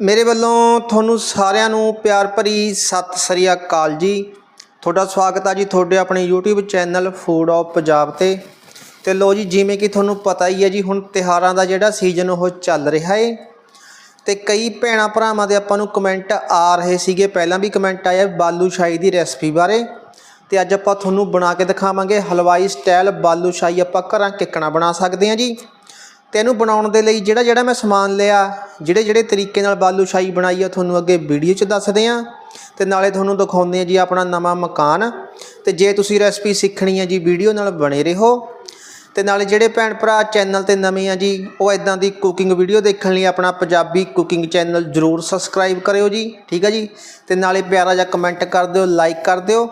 ਮੇਰੇ ਵੱਲੋਂ ਤੁਹਾਨੂੰ ਸਾਰਿਆਂ ਨੂੰ ਪਿਆਰ ਭਰੀ ਸਤਿ ਸ੍ਰੀ ਅਕਾਲ ਜੀ। ਤੁਹਾਡਾ ਸਵਾਗਤ ਆ ਜੀ ਤੁਹਾਡੇ ਆਪਣੇ YouTube channel food of Punjab ਤੇ। ਤੇ ਲੋ ਜੀ, ਜਿਵੇਂ ਕਿ ਤੁਹਾਨੂੰ ਪਤਾ ਹੀ ਹੈ ਜੀ, ਹੁਣ ਤਿਹਾਰਾਂ ਦਾ ਜਿਹੜਾ ਸੀਜ਼ਨ ਉਹ ਚੱਲ ਰਿਹਾ ਏ। ਤੇ ਕਈ ਭੈਣਾਂ ਭਰਾਵਾਂ ਦੇ ਆਪਾਂ ਨੂੰ ਕਮੈਂਟ ਆ ਰਹੇ ਸੀਗੇ। ਪਹਿਲਾਂ ਵੀ ਕਮੈਂਟ ਆਇਆ ਬਾਲੂ ਸ਼ਾਹੀ ਦੀ ਰੈਸਪੀ ਬਾਰੇ। ਤੇ ਅੱਜ ਆਪਾਂ ਤੁਹਾਨੂੰ ਬਣਾ ਕੇ ਦਿਖਾਵਾਂਗੇ। ਹਲਵਾਈ ਸਟਾਈਲ ਬਾਲੂ ਸ਼ਾਹੀ ਆਪਾਂ ਘਰਾਂ ਕਿੱਕਣਾ ਬਣਾ ਸਕਦੇ ਹਾਂ ਜੀ। ਤੇ ਇਹਨੂੰ ਬਣਾਉਣ ਦੇ ਲਈ ਜਿਹੜਾ ਜਿਹੜਾ ਮੈਂ ਸਮਾਨ ਲਿਆ, ਜਿਹੜੇ ਜਿਹੜੇ ਤਰੀਕੇ ਨਾਲ ਬਾਲੂਸ਼ਾਹੀ ਬਣਾਈ ਆ, ਤੁਹਾਨੂੰ ਅੱਗੇ ਵੀਡੀਓ 'ਚ ਦੱਸਦੇ ਆ। ਤੇ ਨਾਲੇ ਤੁਹਾਨੂੰ ਦਿਖਾਉਂਦੇ ਆ ਜੀ ਆਪਣਾ ਨਵਾਂ ਮਕਾਨ। ਤੇ ਜੇ ਤੁਸੀਂ ਰੈਸਪੀ ਸਿੱਖਣੀ ਹੈ ਜੀ, ਵੀਡੀਓ ਨਾਲ ਬਣੇ ਰਹੋ। ਤੇ ਨਾਲੇ ਜਿਹੜੇ ਭੈਣ ਭਰਾ ਚੈਨਲ ਤੇ ਨਵੇਂ ਆ ਜੀ, ਉਹ ਇਦਾਂ ਦੀ ਕੁਕਿੰਗ ਵੀਡੀਓ ਦੇਖਣ ਲਈ ਆਪਣਾ ਪੰਜਾਬੀ ਕੁਕਿੰਗ ਚੈਨਲ ਜਰੂਰ ਸਬਸਕ੍ਰਾਈਬ ਕਰਿਓ ਜੀ, ਠੀਕ ਹੈ ਜੀ? ਤੇ ਨਾਲੇ ਪਿਆਰਾ ਜਿਹਾ ਕਮੈਂਟ ਕਰ ਦਿਓ ਲਾਈਕ ਕਰ ਦਿਓ।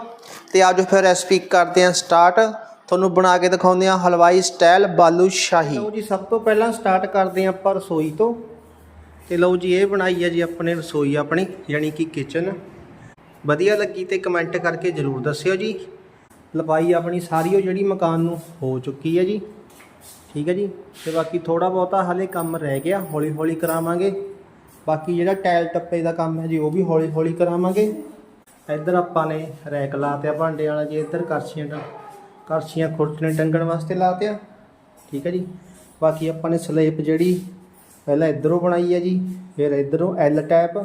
ਤੇ ਆਜੋ ਫਿਰ ਰੈਸਪੀ ਕਰਦੇ ਆ ਸਟਾਰਟ ਤੁਹਾਨੂੰ ਬਣਾ ਕੇ ਦਿਖਾਉਂਦੇ ਆ ਹਲਵਾਈ ਸਟਾਈਲ ਬਾਲੂ ਸ਼ਾਹੀ। ਲਓ ਜੀ, ਸਭ ਤੋਂ ਪਹਿਲਾਂ ਸਟਾਰਟ ਕਰਦੇ ਆ ਆਪਾਂ ਰਸੋਈ ਤੋਂ। ਤੇ ਲਓ ਜੀ, ਇਹ ਬਣਾਈ ਹੈ ਜੀ ਆਪਣੇ ਰਸੋਈ ਆਪਣੀ, ਯਾਨੀ ਕਿ ਕਿਚਨ ਵਧੀਆ ਲੱਗੀ ਤੇ ਕਮੈਂਟ ਕਰਕੇ ਜਰੂਰ ਦੱਸਿਓ ਜੀ। ਲਪਾਈ ਆਪਣੀ ਸਾਰੀ ਉਹ ਜਿਹੜੀ ਮਕਾਨ ਨੂੰ ਹੋ ਚੁੱਕੀ ਹੈ ਜੀ। ਠੀਕ ਹੈ ਜੀ, ਤੇ ਬਾਕੀ ਥੋੜਾ ਬਹੁਤਾ ਹਲੇ ਕੰਮ ਰਹਿ ਗਿਆ ਹੌਲੀ ਹੌਲੀ ਕਰਾਵਾਂਗੇ। ਬਾਕੀ ਜਿਹੜਾ ਟਾਇਲ ਟੱਪੇ ਦਾ ਕੰਮ ਹੈ ਜੀ, ਉਹ ਵੀ ਹੌਲੀ ਹੌਲੀ ਕਰਾਵਾਂਗੇ। ਇੱਧਰ ਆਪਾਂ ਨੇ ਰੈਕ ਲਾਤਿਆ ਭਾਂਡੇ ਵਾਲਾ ਜੀ, ਇੱਧਰ ਕਰਸ਼ੀਆਂ ਟ- ਕਰਸੀਆਂ ਖੁਰਚਣੇ ਟੰਗਣ ਵਾਸਤੇ ਲਾਤਿਆ ਠੀਕ ਹੈ ਜੀ। ਬਾਕੀ ਆਪਾਂ ਨੇ ਸਲੇਪ ਜਿਹੜੀ ਪਹਿਲਾਂ ਇੱਧਰੋਂ ਬਣਾਈ ਹੈ ਜੀ, ਫਿਰ ਇੱਧਰੋਂ ਐਲ ਟੈਪ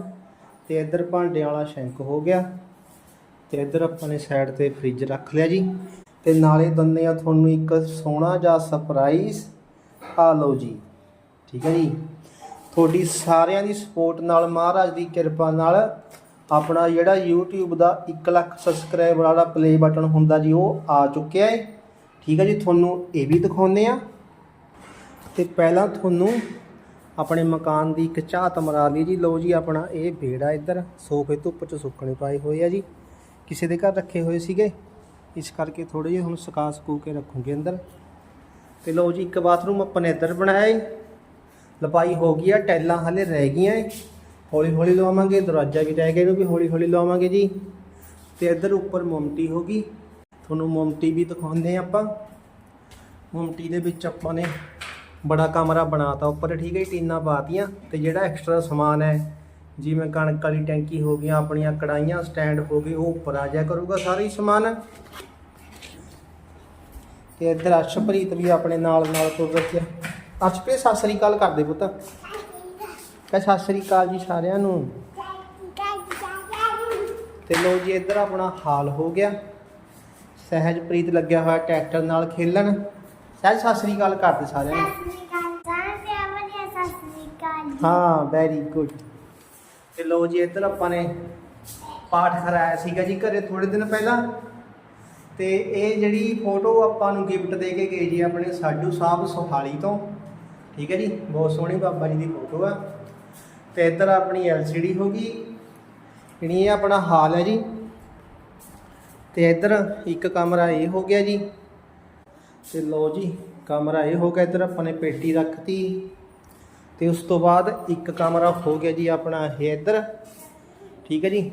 ਤੇ ਇੱਧਰ ਭਾਂਡਿਆਂ ਵਾਲਾ ਸ਼ੈਂਕ ਹੋ ਗਿਆ। ਤੇ ਇੱਧਰ ਆਪਾਂ ਨੇ ਸਾਈਡ ਤੇ ਫ੍ਰਿਜ ਰੱਖ ਲਿਆ ਜੀ। ਤੇ ਨਾਲੇ ਦਿੰਦੇ ਆ ਤੁਹਾਨੂੰ ਇੱਕ ਸੋਹਣਾ ਜਿਹਾ ਸਰਪ੍ਰਾਈਜ਼ ਆ ਲਓ ਜੀ। ਠੀਕ ਹੈ ਜੀ। ਤੁਹਾਡੀ ਸਾਰਿਆਂ ਦੀ ਸਪੋਰਟ ਨਾਲ ਮਹਾਰਾਜ ਦੀ ਕਿਰਪਾ ਨਾਲ ਆਪਣਾ ਜਿਹੜਾ YouTube ਦਾ 1 ਲੱਖ ਸਬਸਕ੍ਰਾਈਬਰ ਵਾਲਾ ਪਲੇ ਬਟਨ ਹੁੰਦਾ ਜੀ, ਉਹ ਆ ਚੁੱਕਿਆ ਹੈ ਠੀਕ ਹੈ ਜੀ, ਤੁਹਾਨੂੰ ਇਹ ਵੀ ਦਿਖਾਉਂਦੇ ਆ। ਤੇ ਪਹਿਲਾਂ ਤੁਹਾਨੂੰ ਆਪਣੇ ਮਕਾਨ ਦੀ ਇੱਕ ਝਾਤ ਮਰਾ ਲਈ ਜੀ। ਲਓ ਜੀ, ਆਪਣਾ ਇਹ ਵਿਹੜਾ ਇੱਧਰ, ਸੋਫੇ ਧੁੱਪ 'ਚ ਸੁੱਕਣੇ ਪਾਏ ਹੋਏ ਆ ਜੀ। ਕਿਸੇ ਦੇ ਘਰ ਰੱਖੇ ਹੋਏ ਸੀਗੇ। ਇਸ ਕਰਕੇ ਥੋੜੇ ਜਿਹੇ ਹੁਣ ਸੁਕਾ ਸਕੂ ਕੇ ਰੱਖੂਗੇ ਅੰਦਰ। ਤੇ ਲਓ ਜੀ, ਇੱਕ ਬਾਥਰੂਮ ਆਪਾਂ ਨੇ ਇੱਧਰ ਬਣਾਇਆ ਏ। ਲਪਾਈ ਹੋ ਗਈ ਆ ਟੈਲਾਂ ਹਲੇ ਰਹਿ ਗਈਆਂ ਏ। ਹੌਲੀ ਹੌਲੀ ਲਵਾਵਾਂਗੇ ਦਰਵਾਜ਼ਾ ਵੀ ਰਹਿ ਗਿਆ ਇਹਨੂੰ ਵੀ ਹੌਲੀ ਹੌਲੀ ਲਵਾਵਾਂਗੇ ਜੀ। ਤੇ ਇੱਧਰ ਉੱਪਰ ਮੋਮਟੀ ਹੋ ਗਈ। ਤੁਹਾਨੂੰ ਮੋਮਟੀ ਵੀ ਦਿਖਾਉਂਦੇ ਆ ਆਪਾਂ। ਮੋਮਟੀ ਦੇ ਵਿੱਚ ਆਪਾਂ ਨੇ ਬੜਾ ਕਮਰਾ ਬਣਾਤਾ ਉੱਪਰ ਠੀਕ ਹੈ ਜੀ, ਟੀਨਾਂ ਪਾਤੀਆਂ ਤੇ ਜਿਹੜਾ ਐਕਸਟਰਾ ਸਮਾਨ ਹੈ ਜਿਵੇਂ ਕਣਕ ਵਾਲੀ ਟੈਂਕੀ ਹੋ ਗਈਆਂ ਆਪਣੀਆਂ ਕੜਾਈਆਂ ਸਟੈਂਡ ਹੋ ਗਏ ਉਹ ਉੱਪਰ ਆ ਜਾਇਆ ਕਰੂਗਾ ਸਾਰਾ ਹੀ ਸਮਾਨ। ਤੇ ਇੱਧਰ ਅਰਸ਼ਪ੍ਰੀਤ ਵੀ ਆਪਣੇ ਨਾਲ ਨਾਲ ਤੁਰ ਰਹੀ ਅਰਸ਼ਪ੍ਰੀਤ ਸਤਿ ਸ੍ਰੀ ਅਕਾਲ ਕਰਦੇ ਪੁੱਤ। ਕਹ ਸਤਿ ਸ੍ਰੀ ਅਕਾਲ ਜੀ ਸਾਰਿਆਂ ਨੂੰ। ਤੇ ਲੋ ਜੀ, ਇੱਧਰ ਆਪਣਾ ਹਾਲ ਹੋ ਗਿਆ। ਸਹਿਜਪ੍ਰੀਤ ਲੱਗਿਆ ਹੋਇਆ ਟਰੈਕਟਰ ਨਾਲ ਖੇਲਣ। ਸਹਿਜ, ਸਤਿ ਸ੍ਰੀ ਅਕਾਲ ਕਰਦੇ ਸਾਰਿਆਂ ਨੂੰ। ਹਾਂ ਵੈਰੀ ਗੁੱਡ ਤੇ ਲੋ ਜੀ, ਇੱਧਰ ਆਪਾਂ ਨੇ ਪਾਠ ਕਰਾਇਆ ਸੀਗਾ ਜੀ ਘਰੇ ਥੋੜੇ ਦਿਨ ਪਹਿਲਾਂ। ਤੇ ਇਹ ਜਿਹੜੀ ਫੋਟੋ ਆਪਾਂ ਨੂੰ ਗਿਫਟ ਦੇ ਕੇ ਗਏ ਜੀ ਆਪਣੇ ਸਾਡੂ ਸਾਹਿਬ ਸੁਹਾਲੀ ਤੋਂ। ਠੀਕ ਹੈ ਜੀ, ਬਹੁਤ ਸੋਹਣੀ ਬਾਬਾ ਜੀ ਦੀ ਫੋਟੋ ਆ। ਤੇ ਇੱਧਰ ਆਪਣੀ LCD ਹੋ ਗਈ। ਜਿਹੜੀ ਇਹ ਆਪਣਾ ਹਾਲ ਹੈ ਜੀ। ਤੇ ਇੱਧਰ ਇੱਕ ਕਮਰਾ ਇਹ ਹੋ ਗਿਆ ਜੀ। ਤੇ ਲਓ ਜੀ, ਕਮਰਾ ਇਹ ਹੋ ਗਿਆ ਇੱਧਰ, ਆਪਾਂ ਨੇ ਪੇਟੀ ਰੱਖਤੀ। ਤੇ ਉਸ ਤੋਂ ਬਾਅਦ ਇੱਕ ਕਮਰਾ ਹੋ ਗਿਆ ਜੀ ਆਪਣਾ ਇਹ ਇੱਧਰ। ਠੀਕ ਹੈ ਜੀ।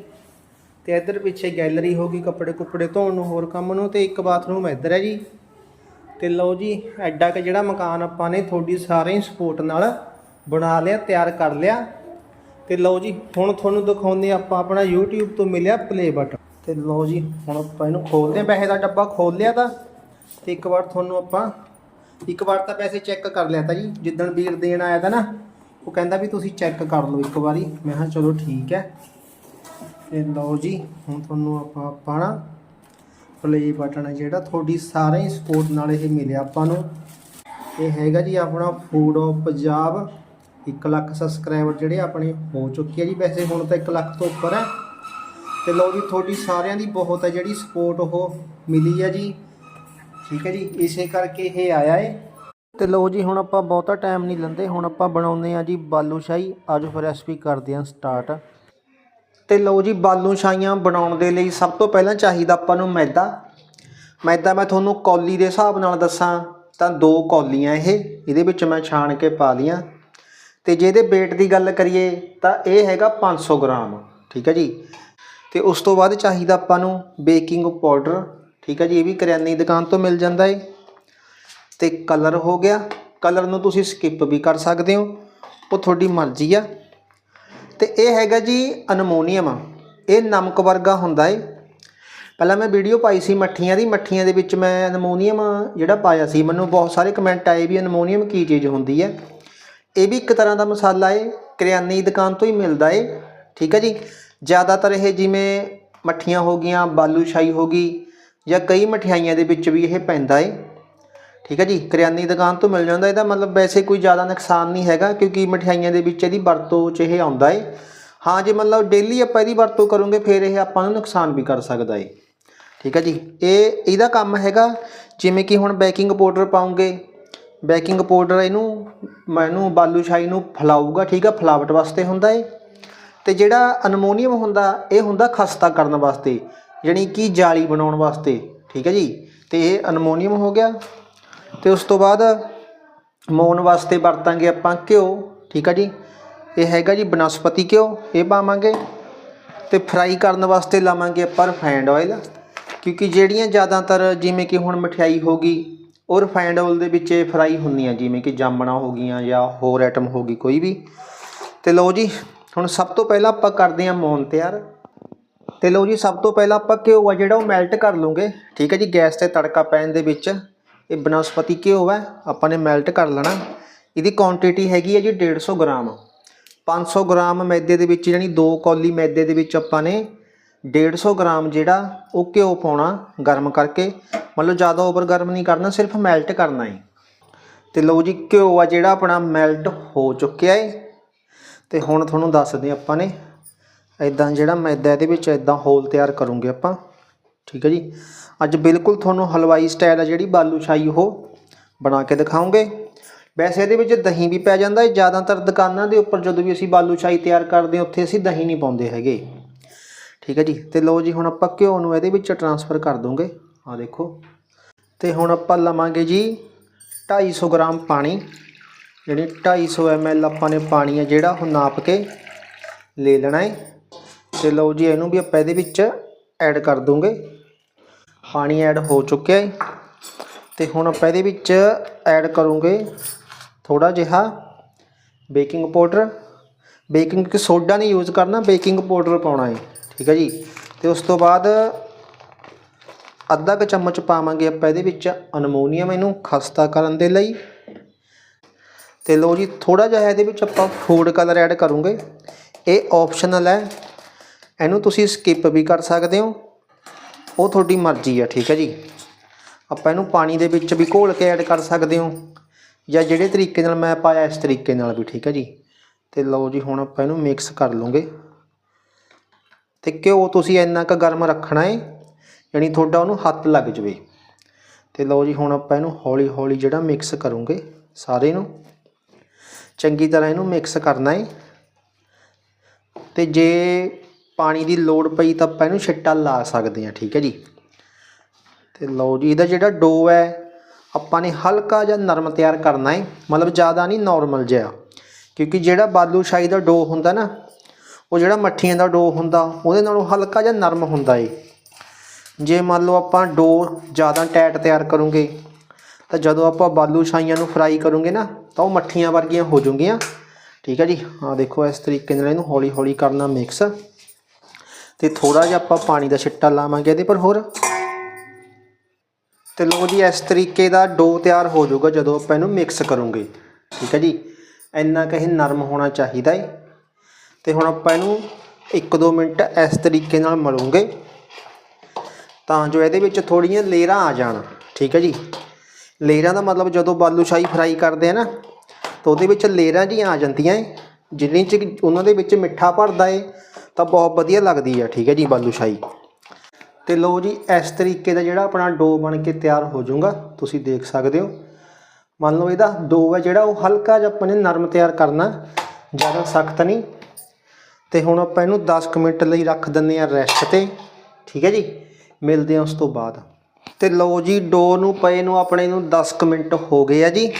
ਤੇ ਇੱਧਰ ਪਿੱਛੇ ਗੈਲਰੀ ਹੋ ਗਈ ਕੱਪੜੇ ਕੁੱਪੜੇ ਧੋਣ ਨੂੰ, ਹੋਰ ਕੰਮ ਨੂੰ, ਤੇ ਇੱਕ ਬਾਥਰੂਮ ਇੱਧਰ ਹੈ ਜੀ। ਤੇ ਲਓ ਜੀ, ਐਡਾ ਕਿ ਜਿਹੜਾ ਮਕਾਨ ਆਪਾਂ ਨੇ, ਤੁਹਾਡੀ ਸਾਰੇ ਸਪੋਰਟ ਨਾਲ ਬਣਾ ਲਿਆ, ਤਿਆਰ ਕਰ ਲਿਆ। ਤੇ ਲਓ ਜੀ, ਹੁਣ ਤੁਹਾਨੂੰ ਦਿਖਾਉਂਦੇ ਆਪਾਂ ਆਪਣਾ YouTube ਤੋਂ ਮਿਲਿਆ ਪਲੇ ਬਟਨ ਤੇ ਲਓ ਜੀ, ਹੁਣ ਆਪਾਂ ਇਹਨੂੰ ਖੋਲਦੇ ਹਾਂ। ਪੈਸੇ ਦਾ ਡੱਬਾ ਖੋਲ ਲਿਆ ਤਾਂ, ਤੇ ਇੱਕ ਵਾਰ ਤੁਹਾਨੂੰ ਆਪਾਂ, ਇੱਕ ਵਾਰ ਤਾਂ ਪੈਸੇ ਚੈੱਕ ਕਰ ਲਿਆ ਤਾਂ ਜੀ, ਜਿੱਦਣ ਵੀਰ ਦੇਣ ਆਇਆ ਤਾਂ ਨਾ, ਉਹ ਕਹਿੰਦਾ ਵੀ ਤੁਸੀਂ ਚੈੱਕ ਕਰ ਲਓ ਇੱਕ ਵਾਰੀ। ਮੈਂ ਹਾਂ ਚਲੋ ਠੀਕ ਹੈ। ਤੇ ਲਓ ਜੀ, ਹੁਣ ਤੁਹਾਨੂੰ ਆਪਾਂ ਆਪਾਂ ਨਾ ਪਲੇ ਬਟਨ ਹੈ ਜਿਹੜਾ ਤੁਹਾਡੀ ਸਾਰੇ ਹੀ ਸਪੋਰਟ ਨਾਲ ਇਹ ਮਿਲਿਆ ਆਪਾਂ ਨੂੰ। ਇਹ ਹੈਗਾ ਜੀ ਆਪਣਾ food of Punjab 1 lakh subscriber ਜਿਹੜੇ ਆਪਣੇ ਹੋ ਚੁੱਕੇ ਆ ਜੀ। ਵੈਸੇ ਹੁਣ ਤਾਂ 1 ਲੱਖ ਤੋਂ ਉੱਪਰ ਹੈ। ਤੇ ਲਓ ਜੀ, ਤੁਹਾਡੀ ਸਾਰਿਆਂ ਦੀ ਬਹੁਤ ਹੈ ਜਿਹੜੀ ਸਪੋਰਟ ਉਹ ਮਿਲੀ ਹੈ ਜੀ। ਠੀਕ ਹੈ ਜੀ, ਇਸੇ ਕਰਕੇ ਇਹ ਆਇਆ ਏ। ਤੇ ਲਓ ਜੀ, ਹੁਣ ਆਪਾਂ ਬਹੁਤਾ ਟਾਈਮ ਨਹੀਂ ਲੈਂਦੇ। ਹੁਣ ਆਪਾਂ ਬਣਾਉਂਦੇ ਆ ਜੀ ਬਾਲੂ ਸ਼ਾਹੀ। ਆਜੋ ਫਿਰ ਰੈਸਪੀ ਕਰਦੇ ਆ ਸਟਾਰਟ ਤੇ ਲਓ ਜੀ, ਬਾਲੂ ਸ਼ਾਹੀਆਂ ਬਣਾਉਣ ਦੇ ਲਈ ਸਭ ਤੋਂ ਪਹਿਲਾਂ ਚਾਹੀਦਾ ਆਪਾਂ ਨੂੰ ਮੈਦਾ। ਮੈਦਾ ਮੈਂ ਤੁਹਾਨੂੰ ਕੌਲੀ ਦੇ ਹਿਸਾਬ ਨਾਲ ਦੱਸਾਂ, ਤਾਂ ਦੋ ਕੌਲੀਆਂ ਇਹ। ਇਹਦੇ ਵਿੱਚ ਮੈਂ ਛਾਣ ਕੇ ਪਾ ਲੀਆਂ ਤੇ ਜਿਹਦੇ ਇਹਦੇ weight ਦੀ ਗੱਲ ਕਰੀਏ ਤਾਂ ਇਹ ਹੈਗਾ 500 ਗ੍ਰਾਮ, ਠੀਕ ਹੈ ਜੀ। ਤੇ ਉਸ ਤੋਂ ਬਾਅਦ ਚਾਹੀਦਾ ਆਪਾਂ ਨੂੰ ਬੇਕਿੰਗ ਪਾਊਡਰ ਠੀਕ ਹੈ ਜੀ, ਇਹ ਵੀ ਕਰਿਆਨੇ ਦੀ ਦੁਕਾਨ ਤੋਂ ਮਿਲ ਜਾਂਦਾ ਏ। ਤੇ ਕਲਰ ਹੋ ਗਿਆ ਕਲਰ ਨੂੰ ਤੁਸੀਂ ਸਕਿਪ ਵੀ ਕਰ ਸਕਦੇ ਹੋ, ਉਹ ਤੁਹਾਡੀ ਮਰਜ਼ੀ ਆ। ਤੇ ਇਹ ਹੈਗਾ ਜੀ ਅਨਮੋਨੀਅਮ, ਇਹ ਨਮਕ ਵਰਗਾ ਹੁੰਦਾ ਏ। ਪਹਿਲਾਂ ਮੈਂ ਵੀਡੀਓ ਪਾਈ ਸੀ ਮੱਠੀਆਂ ਦੀ, ਮੱਠੀਆਂ ਦੇ ਵਿੱਚ ਮੈਂ ਅਨਮੋਨੀਅਮ ਜਿਹੜਾ ਪਾਇਆ ਸੀ, ਮੈਨੂੰ ਬਹੁਤ ਸਾਰੇ ਕਮੈਂਟ ਆਏ ਵੀ ਅਨਮੋਨੀਅਮ ਕੀ ਚੀਜ਼ ਹੁੰਦੀ ਹੈ। ਇਹ ਵੀ ਇੱਕ ਤਰ੍ਹਾਂ ਦਾ ਮਸਾਲਾ ਏ, ਕਰਿਆਨੇ ਦੀ ਦੁਕਾਨ ਤੋਂ ਹੀ ਮਿਲਦਾ ਏ। ਠੀਕ ਹੈ ਜੀ? ਜ਼ਿਆਦਾਤਰ ਇਹ ਜਿਵੇਂ ਮੱਠੀਆਂ ਹੋ ਗਈਆਂ ਬਾਲੂਸ਼ਾਹੀ ਹੋ ਗਈ ਜਾਂ ਕਈ ਮਠਿਆਈਆਂ ਦੇ ਵਿੱਚ ਵੀ ਇਹ ਪੈਂਦਾ ਏ। ਠੀਕ ਹੈ ਜੀ? ਕਰਿਆਨੇ ਦੀ ਦੁਕਾਨ ਤੋਂ ਮਿਲ ਜਾਂਦਾ, ਇਹਦਾ ਮਤਲਬ ਵੈਸੇ ਕੋਈ ਜ਼ਿਆਦਾ ਨੁਕਸਾਨ ਨਹੀਂ ਹੈਗਾ ਕਿਉਂਕਿ ਮਠਿਆਈਆਂ ਦੇ ਵਿੱਚ ਇਹਦੀ ਵਰਤੋਂ 'ਚ ਇਹ ਆਉਂਦਾ ਏ। ਹਾਂ, ਜੇ ਮਤਲਬ ਡੇਲੀ ਆਪਾਂ ਇਹਦੀ ਵਰਤੋਂ ਕਰੋਗੇ, ਫਿਰ ਇਹ ਆਪਾਂ ਨੂੰ ਨੁਕਸਾਨ ਵੀ ਕਰ ਸਕਦਾ ਏ। ਠੀਕ ਹੈ ਜੀ? ਇਹ, ਇਹਦਾ ਕੰਮ ਹੈਗਾ ਜਿਵੇਂ ਕਿ ਹੁਣ ਬੇਕਿੰਗ ਪਾਊਡਰ ਪਾਉਂਗੇ ਬੇਕਿੰਗ ਪਾਊਡਰ ਇਹਨੂੰ ਮੈਨੂੰ ਬਾਲੂਸ਼ਾਹੀ ਨੂੰ ਫਲਾਊਗਾ, ਠੀਕ ਆ? ਫਲਾਵਟ ਵਾਸਤੇ ਹੁੰਦਾ ਏ ਤੇ ਜਿਹੜਾ ਅਨਮੋਨੀਅਮ ਹੁੰਦਾ, ਇਹ ਹੁੰਦਾ ਖਸਤਾ ਕਰਨ ਵਾਸਤੇ, ਯਾਨੀ ਕਿ ਜਾਲੀ ਬਣਾਉਣ ਵਾਸਤੇ, ਠੀਕ ਹੈ ਜੀ? ਤੇ ਇਹ ਅਨਮੋਨੀਅਮ ਹੋ ਗਿਆ। ਤੇ ਉਸ ਤੋਂ ਬਾਅਦ ਮੌਨ ਵਾਸਤੇ ਵਰਤਾਂਗੇ ਆਪਾਂ ਘਿਓ, ਠੀਕ ਆ ਜੀ? ਇਹ ਹੈਗਾ ਜੀ ਬਨਸਪਤੀ ਘਿਓ, ਇਹ ਪਾਵਾਂਗੇ। ਤੇ ਫਰਾਈ ਕਰਨ ਵਾਸਤੇ ਲਾਵਾਂਗੇ ਆਪਾਂ ਰਿਫਾਈਨਡ ਆਇਲ, ਕਿਉਂਕਿ ਜਿਹੜੀਆਂ ਜ਼ਿਆਦਾਤਰ ਜਿਵੇਂ ਕਿ ਹੁਣ ਮਠਿਆਈ ਹੋ ਗਈ ਉਹ ਰਿਫਾਈਨਡ ਆਇਲ ਦੇ ਵਿੱਚ ਇਹ ਫਰਾਈ ਹੁੰਦੀਆਂ, ਜਿਵੇਂ ਕਿ ਜਾਮਣਾ ਹੋ ਗਈਆਂ ਜਾਂ ਹੋਰ ਆਈਟਮ ਹੋ ਗਈ ਕੋਈ ਵੀ। ਤੇ ਲਓ ਜੀ, ਹੁਣ ਸਭ ਤੋਂ ਪਹਿਲਾਂ ਆਪਾਂ ਕਰਦੇ ਹਾਂ ਮੌਨ ਤਿਆਰ। ਤੇ ਲਓ ਜੀ, ਸਭ ਤੋਂ ਪਹਿਲਾਂ ਆਪਾਂ ਘਿਓ ਆ ਜਿਹੜਾ ਉਹ ਮੈਲਟ ਕਰ ਲਵਾਂਗੇ ਠੀਕ ਹੈ ਜੀ, ਗੈਸ ਤੇ ਤੜਕਾ ਪੈਣ ਦੇ ਵਿੱਚ ਇਹ ਬਨਸਪਤੀ ਘਿਓ ਹੈ, ਆਪਾਂ ਨੇ ਮੈਲਟ ਕਰ ਲੈਣਾ। ਇਹਦੀ ਕੁਆਂਟੀਟੀ ਹੈਗੀ ਹੈ ਜੀ 150 ਗ੍ਰਾਮ। 500 ਗ੍ਰਾਮ ਮੈਦੇ ਦੇ ਵਿੱਚ, ਯਾਨੀ 2 ਕੌਲੀ ਮੈਦੇ ਦੇ ਵਿੱਚ ਆਪਾਂ ਨੇ 150 ਗ੍ਰਾਮ ਜਿਹੜਾ ਉਹ ਘਿਓ ਪਾਉਣਾ ਗਰਮ ਕਰਕੇ। ਮਤਲਬ ਜ਼ਿਆਦਾ ਓਵਰ ਗਰਮ ਨਹੀਂ ਕਰਨਾ, ਸਿਰਫ ਮੈਲਟ ਕਰਨਾ ਹੈ ਤੇ ਲਓ ਜੀ, ਘਿਓ ਆ ਜਿਹੜਾ ਆਪਣਾ ਮੈਲਟ ਹੋ ਚੁੱਕਿਆ ਹੈ ਤੇ ਹੁਣ ਤੁਹਾਨੂੰ ਦੱਸਦੇ ਆਪਾਂ ਨੇ ਇਦਾਂ ਜਿਹੜਾ ਮੈਦਾ ਇਹਦੇ ਵਿੱਚ ਇਦਾਂ ਹੋਲ ਤਿਆਰ ਕਰੂੰਗੇ ਆਪਾਂ। ਠੀਕ ਹੈ ਜੀ? ਅੱਜ ਬਿਲਕੁਲ ਤੁਹਾਨੂੰ ਹਲਵਾਈ ਸਟਾਈਲ ਆ ਜਿਹੜੀ ਬਾਲੂਸ਼ਾਹੀ ਉਹ ਬਣਾ ਕੇ ਦਿਖਾਉਂਗੇ। ਵੈਸੇ ਇਹਦੇ ਵਿੱਚ ਦਹੀਂ ਵੀ ਪੈ ਜਾਂਦਾ ਹੈ ਜ਼ਿਆਦਾਤਰ ਦੁਕਾਨਾਂ ਦੇ ਉੱਪਰ ਜਦੋਂ ਵੀ ਅਸੀਂ ਬਾਲੂਸ਼ਾਹੀ ਤਿਆਰ ਕਰਦੇ ਹਾਂ, ਉੱਥੇ ਅਸੀਂ ਦਹੀਂ ਨਹੀਂ ਪਾਉਂਦੇ ਹੈਗੇ। ਠੀਕ ਹੈ ਜੀ। ਤੇ ਲਓ ਜੀ, ਹੁਣ ਆਪਾਂ ਘਿਓ ਨੂੰ ਇਹਦੇ ਵਿੱਚ ਟਰਾਂਸਫਰ ਕਰ ਦੂੰਗੇ ਆ ਦੇਖੋ। ਤੇ ਹੁਣ ਆਪਾਂ ਲਵਾਂਗੇ ਜੀ 250 ਗ੍ਰਾਮ ਪਾਣੀ। ਜਿਹੜੀ 250 ml ਆਪਾਂ ਨੇ ਪਾਣੀ ਹੈ, ਜਿਹੜਾ ਉਹ ਨਾਪ ਕੇ ਲੈ ਲੈਣਾ ਹੈ। ਤੇ ਲਓ ਜੀ, ਇਹਨੂੰ ਵੀ ਆਪਾਂ ਇਹਦੇ ਵਿੱਚ ਐਡ ਕਰ ਦੂੰਗੇ ਪਾਣੀ ਐਡ ਹੋ ਚੁੱਕਿਆ ਹੈ। ਤੇ ਹੁਣ ਆਪਾਂ ਇਹਦੇ ਵਿੱਚ ਐਡ ਕਰੂੰਗੇ ਥੋੜਾ ਜਿਹਾ ਬੇਕਿੰਗ ਪਾਊਡਰ ਬੇਕਿੰਗ ਸੋਡਾ ਨਹੀਂ ਯੂਜ਼ ਕਰਨਾ ਬੇਕਿੰਗ ਪਾਊਡਰ ਪਾਉਣਾ ਹੈ। ਠੀਕ ਹੈ ਜੀ? ਤੇ ਉਸ ਤੋਂ ਬਾਅਦ ਅੱਧਾ ਕੁ ਚਮਚ ਪਾਵਾਂਗੇ ਆਪਾਂ ਇਹਦੇ ਵਿੱਚ ਅਨਮੋਨੀਅਮ ਇਹਨੂੰ ਖਸਤਾ ਕਰਨ ਦੇ ਲਈ। ਤੇ ਲਓ ਜੀ ਥੋੜਾ ਜਿਹਾ ਇਹਦੇ ਵਿੱਚ ਆਪਾਂ ਫੂਡ ਕਲਰ ਐਡ ਕਰੂੰਗੇ। ਇਹ ਆਪਸ਼ਨਲ ਹੈ। ਇਹਨੂੰ ਤੁਸੀਂ ਸਕਿਪ ਵੀ ਕਰ ਸਕਦੇ ਹੋ। ਉਹ ਤੁਹਾਡੀ ਮਰਜ਼ੀ ਆ, ਠੀਕ ਹੈ ਜੀ? ਆਪਾਂ ਇਹਨੂੰ ਪਾਣੀ ਦੇ ਵਿੱਚ ਵੀ ਘੋਲ ਕੇ ਐਡ ਕਰ ਸਕਦੇ ਹੋ। ਜਾਂ ਜਿਹੜੇ ਤਰੀਕੇ ਨਾਲ ਮੈਂ ਪਾਇਆ, ਇਸ ਤਰੀਕੇ ਨਾਲ ਵੀ, ਠੀਕ ਹੈ ਜੀ? ਤੇ ਲਓ ਜੀ, ਹੁਣ ਆਪਾਂ ਇਹਨੂੰ ਮਿਕਸ ਕਰ ਲਵਾਂਗੇ। ਤੇ ਘਿਓ ਤੁਸੀਂ ਇੰਨਾ ਕੁ ਗਰਮ ਰੱਖਣਾ ਹੈ ਯਾਨੀ ਤੁਹਾਡਾ ਉਹਨੂੰ ਹੱਥ ਲੱਗ ਜਵੇ। ਤੇ ਲਓ ਜੀ, ਹੁਣ ਆਪਾਂ ਇਹਨੂੰ ਹੌਲੀ ਹੌਲੀ ਜਿਹੜਾ ਮਿਕਸ ਕਰੂੰਗੇ ਸਾਰੇ ਨੂੰ। ਚੰਗੀ ਤਰ੍ਹਾਂ ਇਹਨੂੰ ਮਿਕਸ ਕਰਨਾ ਹੈ ਤੇ ਜੇ ਪਾਣੀ ਦੀ ਲੋੜ ਪਈ ਤਾਂ ਆਪਾਂ ਇਹਨੂੰ ਛਿੱਟਾ ਲਾ ਸਕਦੇ ਹਾਂ, ਠੀਕ ਹੈ ਜੀ। ਤੇ ਲਓ ਜੀ, ਇਹਦਾ ਜਿਹੜਾ ਡੋ ਹੈ, ਆਪਾਂ ਨੇ ਹਲਕਾ ਜਿਹਾ ਨਰਮ ਤਿਆਰ ਕਰਨਾ ਹੈ ਮਤਲਬ ਜ਼ਿਆਦਾ ਨਹੀਂ ਨਾਰਮਲ ਜਿਹਾ। ਕਿਉਂਕਿ ਜਿਹੜਾ ਬਾਲੂਸ਼ਾਹੀ ਦਾ ਡੋ ਹੁੰਦਾ ਨਾ ਉਹ ਜਿਹੜਾ ਮੱਠੀਆਂ ਦਾ ਡੋ ਹੁੰਦਾ, ਉਹਦੇ ਨਾਲੋਂ ਹਲਕਾ ਜਿਹਾ ਨਰਮ ਹੁੰਦਾ ਏ? ਜੇ ਮੰਨ ਲਓ ਆਪਾਂ ਡੋ ਜ਼ਿਆਦਾ ਟਾਈਟ ਤਿਆਰ ਕਰੂੰਗੇ, ਤਾਂ ਜਦੋਂ ਆਪਾਂ ਬਾਲੂ ਛਾਈਆਂ ਨੂੰ ਫਰਾਈ ਕਰੂੰਗੇ ਨਾ, ਤਾਂ ਉਹ ਮੱਠੀਆਂ ਵਰਗੀਆਂ ਹੋ ਜਾਣਗੀਆਂ ਠੀਕ ਹੈ ਜੀ? ਆ ਦੇਖੋ, ਇਸ ਤਰੀਕੇ ਨਾਲ ਇਹਨੂੰ ਹੌਲੀ ਹੌਲੀ ਕਰਨਾ ਮਿਕਸ ਤੇ ਥੋੜਾ ਜਿਹਾ ਆਪਾਂ ਪਾਣੀ ਦਾ ਛਿੱਟਾ ਲਾਵਾਂਗੇ ਇਹਦੇ ਪਰ ਹੋਰ। ਤੇ ਲਓ ਜੀ, ਇਸ ਤਰੀਕੇ ਦਾ ਡੋ ਤਿਆਰ ਹੋ ਜਾਊਗਾ ਜਦੋਂ ਆਪਾਂ ਇਹਨੂੰ ਮਿਕਸ ਕਰੂੰਗੇ। ਠੀਕ ਹੈ ਜੀ? ਇੰਨਾ ਕਹੇ ਨਰਮ ਹੋਣਾ ਚਾਹੀਦਾ ਹੈ ਤੇ ਹੁਣ ਆਪਾਂ ਇਹਨੂੰ 1-2 ਮਿੰਟ ਇਸ ਤਰੀਕੇ ਨਾਲ ਮਲੂੰਗੇ, ਤਾਂ ਜੋ ਇਹਦੇ ਵਿੱਚ ਥੋੜੀਆਂ ਲੇਅਰਾਂ ਆ ਜਾਣ, ਠੀਕ ਹੈ ਜੀ? ਲੇਅਰਾਂ ਦਾ ਮਤਲਬ ਜਦੋਂ ਬਾਲੂਸ਼ਾਹੀ ਫਰਾਈ ਕਰਦੇ ਆ ਨਾ, ਤਾਂ ਉਹਦੇ ਵਿੱਚ ਲੇਅਰਾਂ ਜੀਆਂ ਆ ਜਾਂਦੀਆਂ ਏ, ਜਿੰਨੀ ਚ ਉਹਨਾਂ ਦੇ ਵਿੱਚ ਮਿੱਠਾ ਭਰਦਾ ਏ, ਤਾਂ ਬਹੁਤ ਵਧੀਆ ਲੱਗਦੀ ਆ, ਠੀਕ ਹੈ ਜੀ ਬਾਲੂਸ਼ਾਹੀ ਤੇ ਲਓ ਜੀ, ਇਸ ਤਰੀਕੇ ਦਾ ਜਿਹੜਾ ਆਪਣਾ ਡੋ ਬਣ ਕੇ ਤਿਆਰ ਹੋ ਜਾਊਗਾ, ਤੁਸੀਂ ਦੇਖ ਸਕਦੇ ਹੋ। ਮੰਨ ਲਓ ਇਹਦਾ ਡੋ ਹੈ ਜਿਹੜਾ, ਉਹ ਹਲਕਾ ਜਿਹਾ ਆਪਾਂ ਨੇ ਨਰਮ ਤਿਆਰ ਕਰਨਾ, ਜ਼ਿਆਦਾ ਸਖਤ ਨਹੀਂ। ਤੇ ਹੁਣ ਆਪਾਂ ਇਹਨੂੰ 10 ਕੁ ਮਿੰਟ ਲਈ ਰੱਖ ਦਿੰਦੇ ਆ ਰੈਸਟ ਤੇ। ਠੀਕ ਹੈ ਜੀ? ਮਿਲਦੇ ਆ ਉਸ ਤੋਂ ਬਾਅਦ। ਤੇ ਲਓ ਜੀ ਡੋ ਨੂੰ ਪਏ ਨੂੰ ਆਪਣੇ ਨੂੰ 10 ਕੁ ਮਿੰਟ ਹੋ ਗਏ ਆ ਜੀ।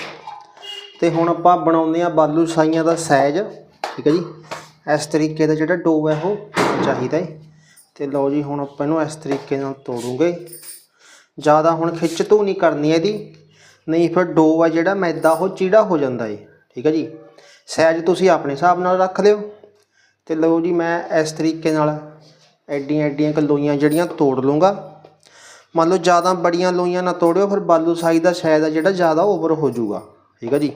ਤੇ ਹੁਣ ਆਪਾਂ ਬਣਾਉਂਦੇ ਆ ਬਾਲੂ ਸਾਈਆਂ ਦਾ ਸਾਈਜ਼। ਠੀਕ ਹੈ ਜੀ? ਇਸ ਤਰੀਕੇ ਦਾ ਜਿਹੜਾ ਡੋ ਹੈ ਉਹ ਚਾਹੀਦਾ ਹੈ। ਤੇ ਲਓ ਜੀ, ਹੁਣ ਆਪਾਂ ਇਹਨੂੰ ਇਸ ਤਰੀਕੇ ਨਾਲ ਤੋੜੂਗੇ। ਜ਼ਿਆਦਾ ਹੁਣ ਖਿੱਚ ਧੂ ਨਹੀਂ ਕਰਨੀ ਇਹਦੀ। ਨਹੀਂ ਫਿਰ ਡੋ ਆ ਜਿਹੜਾ ਮੈਦਾ, ਉਹ ਚੀੜਾ ਹੋ ਜਾਂਦਾ ਏ। ਠੀਕ ਹੈ ਜੀ? ਸਾਈਜ਼ ਤੁਸੀਂ ਆਪਣੇ ਹਿਸਾਬ ਨਾਲ ਰੱਖ ਲਿਓ। ਤੇ ਲਓ ਜੀ ਮੈਂ ਇਸ ਤਰੀਕੇ ਨਾਲ ਐਡੀਆਂ ਐਡੀਆਂ ਕੁ ਲੋਈਆਂ ਜਿਹੜੀਆਂ ਤੋੜ ਲੂੰਗਾ ਮੰਨ ਲਓ ਜ਼ਿਆਦਾ ਬੜੀਆਂ ਲੋਈਆਂ ਨਾ ਤੋੜਿਓ, ਫਿਰ ਬਾਲੂ ਸਾਈਜ਼ ਦਾ ਸਾਈਜ਼ ਆ ਜਿਹੜਾ ਜ਼ਿਆਦਾ ਓਵਰ ਹੋ ਜਾਊਗਾ। ਠੀਕ ਆ ਜੀ?